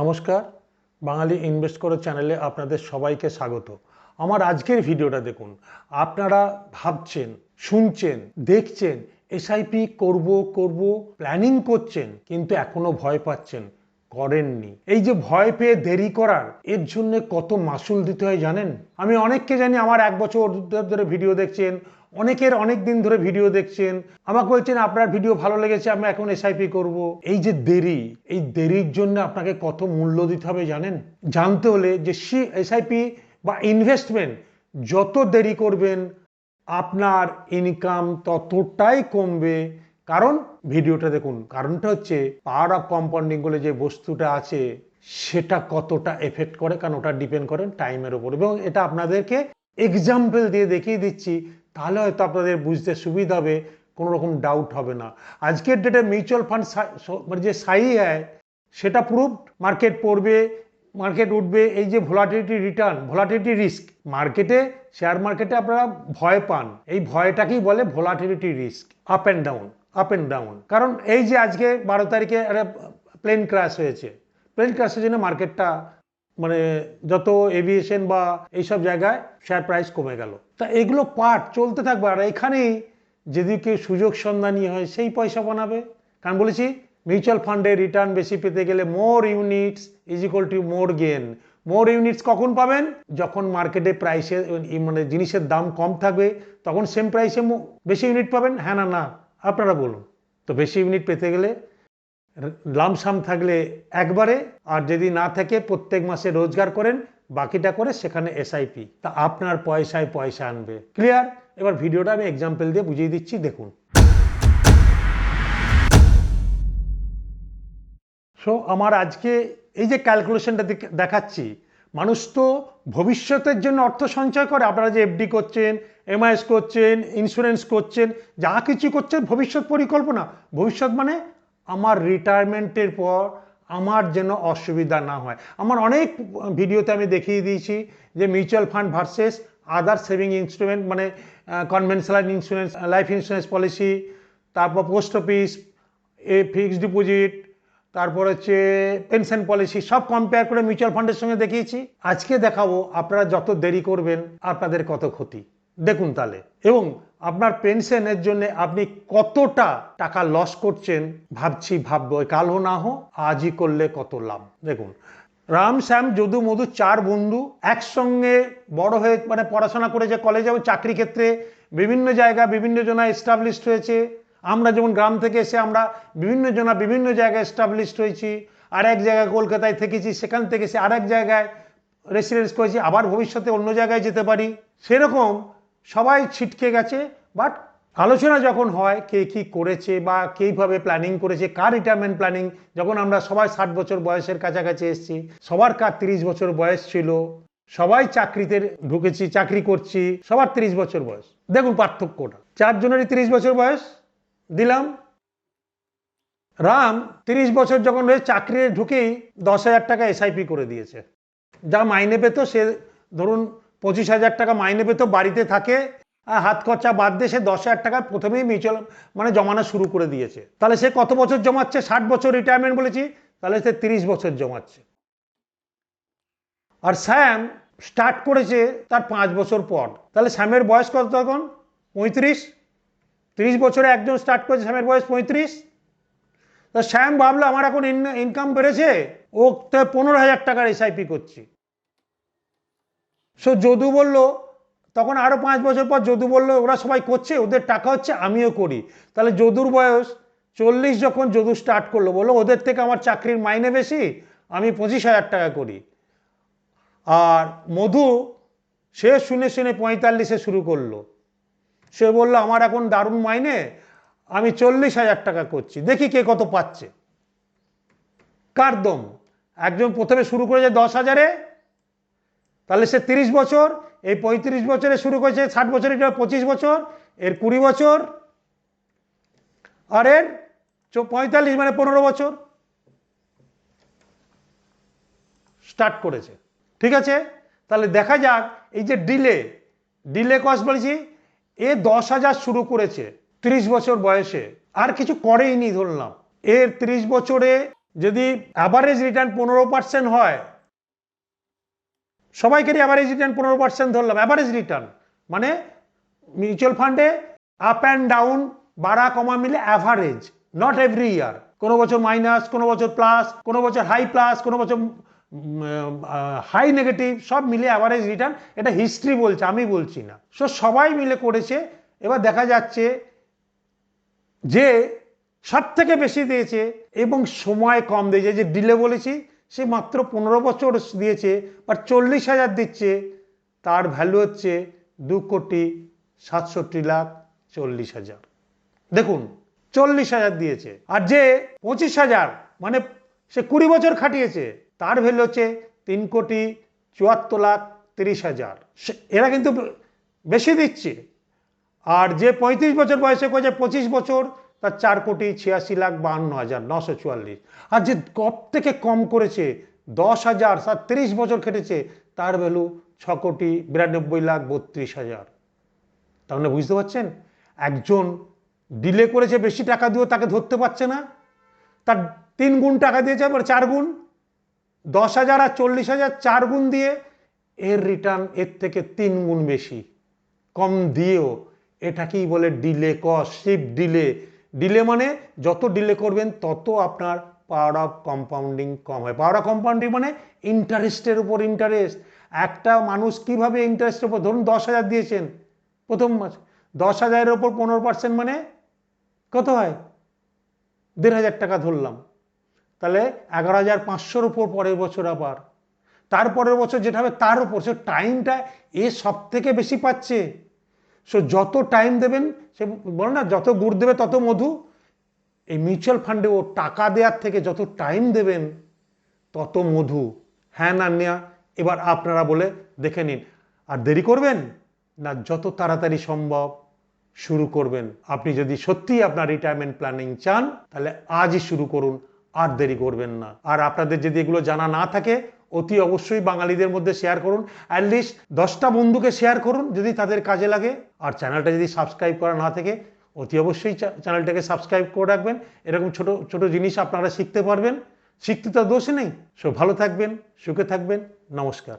নমস্কার, বাঙালি ইনভেস্ট করো চ্যানেলে আপনাদের সবাইকে স্বাগত। আমার আজকের ভিডিওটা দেখুন, আপনারা ভাবছেন, শুনছেন, দেখছেন এসআইপি করব করব প্ল্যানিং করছেন, কিন্তু এখনও ভয় পাচ্ছেন, করেননি। এই যে ভয় পেয়ে দেরি করার, এর জন্য কত মাসুল দিতে হয় জানেন? আমি অনেককে জানি আমার এক বছর ধরে ভিডিও দেখছেন অনেকের অনেক দিন ধরে ভিডিও দেখছেন। আমাকে বলছেন, আপনার ভিডিও ভালো লেগেছে আমি এখন এসআইপি করব। এই যে দেরি, এই দেরির জন্য আপনাকে কত মূল্য দিতে হবে জানেন? জানতে হলে যে সি এসআইপি বা ইনভেস্টমেন্ট যত দেরি করবেন, আপনার ইনকাম ততটাই কমবে। কারণ, ভিডিওটা দেখুন, কারণটা হচ্ছে পাওয়ার অফ কম্পাউন্ডিং বলে যে বস্তুটা আছে, সেটা কতটা এফেক্ট করে, কারণ ওটা ডিপেন্ড করেন টাইমের ওপর এবং এটা আপনাদেরকে এক্সাম্পল দিয়ে দেখিয়ে দিচ্ছি তাহলে হয়তো আপনাদের বুঝতে সুবিধা হবে, কোনো রকম ডাউট হবে না। আজকের ডেটে মিউচুয়াল ফান্ড মানে যে সাই হয় সেটা প্রুভ মার্কেট পড়বে মার্কেট উঠবে, এই যে ভোলাটিলিটি রিটার্ন ভোলাটিলিটি রিস্ক মার্কেটে শেয়ার মার্কেটে আপনারা ভয় পান। এই ভয়টাকেই বলে volatility risk up and down up and down কারণ এই যে আজকে বারো তারিখে একটা প্লেন ক্র্যাশ হয়েছে প্লেন ক্র্যাশের জন্য মার্কেটটা মানে যত এভিয়েশন বা এইসব জায়গায় শেয়ার প্রাইস কমে গেল। তা এগুলো পার্ট চলতে থাকবে। আর এখানেই যদি কেউ সুযোগ সন্ধানী হয়, সেই পয়সা বানাবে। কারণ বলেছি মিউচুয়াল ফান্ডে রিটার্ন বেশি পেতে গেলে more units is equal to more gain more units কখন পাবেন? যখন মার্কেটে প্রাইসে মানে জিনিসের দাম কম থাকবে, তখন সেম প্রাইসে বেশি ইউনিট পাবেন। হ্যাঁ না না, আপনারা বলুন। তো বেশি ইউনিট পেতে গেলে লামসাম থাকলে একবারে, আর যদি না থাকে প্রত্যেক মাসে রোজগার করেন, বাকিটা করে সেখানে এসআইপি তা আপনার পয়সায় পয়সা আনবে। ক্লিয়ার এবার ভিডিওটা আমি এক্সাম্পল দিয়ে বুঝিয়ে দিচ্ছি, দেখুন। সো আমার আজকে এই যে ক্যালকুলেশনটা দেখাচ্ছি, মানুষ তো ভবিষ্যতের জন্য অর্থ সঞ্চয় করে। আপনারা যে এফডি করছেন এমআইএস করছেন ইন্স্যুরেন্স করছেন, যা কিছু করছেন, ভবিষ্যৎ পরিকল্পনা। ভবিষ্যৎ মানে আমার রিটায়ারমেন্টের পর আমার যেন অসুবিধা না হয়। আমার অনেক ভিডিওতে আমি দেখিয়ে দিয়েছি যে mutual fund versus other saving instrument মানে conventional insurance life insurance policy তারপর পোস্ট অফিস এ ফিক্সড ডিপোজিট তারপর হচ্ছে পেনশন পলিসি সব কম্পেয়ার করে মিউচুয়াল ফান্ডের সঙ্গে দেখিয়েছি। আজকে দেখাবো আপনারা যত দেরি করবেন, আপনাদের কত ক্ষতি। দেখুন তাহলে। এবং আপনার পেনশনের জন্য আপনি কতটা টাকা লস করছেন ভাবছি, ভাববো কালও না হো আজই করলে কত লাভ? দেখুন, রাম, শ্যাম, যদু, মধু, চার বন্ধু একসঙ্গে বড় হয়ে মানে পড়াশোনা করেছে কলেজে এবং চাকরি ক্ষেত্রে বিভিন্ন জায়গা বিভিন্ন জনা এস্টাবলিশড হয়েছে। আমরা যেমন গ্রাম থেকে এসে আমরা বিভিন্ন জনা বিভিন্ন জায়গায় এস্টাবলিশড হয়েছি। আর এক জায়গায় কলকাতায় থেকেছি, সেখান থেকে সে আর এক জায়গায় রেসিডেন্স করেছি, আবার ভবিষ্যতে অন্য জায়গায় যেতে পারি। সেরকম সবাই ছিটকে গেছে বাট আলোচনা যখন হয় কে কি করেছে বা কীভাবে প্ল্যানিং করেছে, কার রিটায়ারমেন্ট প্ল্যানিং যখন আমরা সবাই ষাট বছর বয়সের কাছাকাছি এসেছি, সবার কার তিরিশ বছর বয়স ছিল, সবাই চাকরিতে ঢুকেছি, চাকরি করছি, সবার তিরিশ বছর বয়স। দেখুন পার্থক্যটা। চারজনেরই তিরিশ বছর বয়স, দিলাম। রাম তিরিশ বছর যখন হয়ে চাকরি ঢুকেই দশ হাজার টাকা এসআইপি করে দিয়েছে। যা মাইনে পেত সে, ধরুন পঁচিশ হাজার টাকা মাইনে পেত বাড়িতে থাকে। হাত খরচা বাদ দিয়ে সে দশ হাজার টাকা প্রথমেই মিউচুয়াল মানে জমানো শুরু করে দিয়েছে। তাহলে সে কত বছর জমাচ্ছে? ষাট বছর রিটায়ারমেন্ট বলেছি। তাহলে সে তিরিশ বছর জমাচ্ছে। আর স্যাম স্টার্ট করেছে তার পাঁচ বছর পর। তাহলে স্যামের বয়স কত তখন? পঁয়ত্রিশ। তিরিশ বছরে একজন স্টার্ট করেছে স্যামের বয়স পঁয়ত্রিশ। তা শ্যাম ভাবলো, আমার এখন ইনকাম বেড়েছে। ও তো পনেরো হাজার টাকার এসআইপি করছি। সো যদু বলল, তখন আরও পাঁচ বছর পর যদু বলল, ওরা সবাই করছে, ওদের টাকা হচ্ছে, আমিও করি। তাহলে যদুর বয়স চল্লিশ যখন যদু স্টার্ট করল, বলল, ওদের থেকে আমার চাকরির মাইনে বেশি, আমি পঁচিশ হাজার টাকা করি। আর মধু সে শুনে শুনে পঁয়তাল্লিশে শুরু করল। সে বলল, আমার এখন দারুণ মাইনে, আমি চল্লিশ হাজার টাকা করছি। দেখি কে কত পাচ্ছে। কার দম? একজন প্রথমে শুরু করেছে দশ হাজারে তাহলে সে তিরিশ বছর, এই পঁয়ত্রিশ বছরে শুরু করেছে, ষাট বছর এটা পঁচিশ বছর, এর কুড়ি বছর, আর এর পঁয়তাল্লিশ মানে পনেরো বছর। স্টার্ট করেছে। ঠিক আছে? তাহলে দেখা যাক, এই যে ডিলে ডিলে কস্ট বলেছি এ দশ হাজার শুরু করেছে তিরিশ বছর বয়সে, আর কিছু করেইনি ধরলাম। এর তিরিশ বছরে যদি অ্যাভারেজ রিটার্ন পনেরো পার্সেন্ট হয় সবাইকারই অ্যাভারেজ রিটার্ন পনেরো পার্সেন্ট ধরলাম অ্যাভারেজ রিটার্ন মানে মিউচুয়াল ফান্ডে আপ অ্যান্ড ডাউন বাড়া কমা মিলে অ্যাভারেজ নট এভরি ইয়ার কোনো বছর মাইনাস কোনো বছর প্লাস কোনো বছর হাই প্লাস কোনো বছর হাই নেগেটিভ সব মিলে অ্যাভারেজ রিটার্ন এটা হিস্ট্রি বলছে, আমি বলছি না। সো সবাই মিলে করেছে। এবার দেখা যাচ্ছে যে সব থেকে বেশি দিয়েছে এবং সময় কম দিয়েছে। যে ডিলে বলেছি সে মাত্র পনেরো বছর দিয়েছে বা চল্লিশ হাজার দিচ্ছে। তার ভ্যালু হচ্ছে দু কোটি সাতষট্টি লাখ চল্লিশ হাজার। দেখুন, চল্লিশ হাজার দিয়েছে। আর যে পঁচিশ হাজার মানে সে কুড়ি বছর খাটিয়েছে, তার ভ্যালু হচ্ছে তিন কোটি চুয়াত্তর লাখ তিরিশ হাজার। এরা কিন্তু বেশি দিচ্ছে। আর যে পঁয়ত্রিশ বছর বয়সে করেছে, পঁচিশ বছর তার চার কোটি ছিয়াশি লাখ বাহান্ন হাজার নশো চুয়াল্লিশ। আর যে কপ থেকে কম করেছে, দশ হাজার সাত তিরিশ বছর খেটেছে, তার ভ্যালু ছ কোটি বিরানব্বই লাখ বত্রিশ হাজার। তার মানে বুঝতে পারছেন? একজন ডিলে করেছে, বেশি টাকা দিয়েও তাকে ধরতে পারছে না। তার তিন গুণ টাকা দিয়েছে আবার চার গুণ। দশ হাজার আর চল্লিশ হাজার চার গুণ দিয়ে এর রিটার্ন এর থেকে তিন গুণ বেশি। কম দিয়েও, এটাকেই বলে ডিলে কস শিপ ডিলে ডিলে মানে যত ডিলে করবেন, তত আপনার পাওয়ার অফ কম্পাউন্ডিং কম হয়। পাওয়ার অফ কম্পাউন্ডিং মানে ইন্টারেস্টের উপর ইন্টারেস্ট একটা মানুষ কীভাবে ইন্টারেস্টের উপর, ধরুন দশ হাজার দিয়েছেন, প্রথম মাস, দশ হাজারের ওপর পনেরো পার্সেন্ট মানে কত হয়? দেড় হাজার টাকা ধরলাম। তাহলে এগারো হাজার পাঁচশোর উপর পরের বছর আবার। তারপরের বছর যেটা হবে, তার উপর। সে টাইমটা এ সব থেকে বেশি পাচ্ছে। সো যত টাইম দেবেন, সে বলো না, যত গুড় দেবে তত মধু। এই মিউচুয়াল ফান্ডে ও টাকা দেওয়ার থেকে যত টাইম দেবেন, তত মধু। হ্যাঁ না, নেয়া। এবার আপনারা বলে দেখে নিন। আর দেরি করবেন? না, যত তাড়াতাড়ি সম্ভব শুরু করবেন। আপনি যদি সত্যিই আপনার রিটায়ারমেন্ট প্ল্যানিং চান, তাহলে আজই শুরু করুন। আর দেরি করবেন না। আর আপনাদের যদি এগুলো জানা না থাকে, অতি অবশ্যই বাঙালিদের মধ্যে শেয়ার করুন। অ্যাটলিস্ট দশটা বন্ধুকে শেয়ার করুন, যদি তাদের কাজে লাগে। আর চ্যানেলটা যদি সাবস্ক্রাইব করা না থাকে, অতি অবশ্যই চ্যানেলটাকে সাবস্ক্রাইব করে রাখবেন। এরকম ছোট ছোট জিনিস আপনারা শিখতে পারবেন। শিখতে তো দোষ নেই। সো ভালো থাকবেন, সুখে থাকবেন। নমস্কার।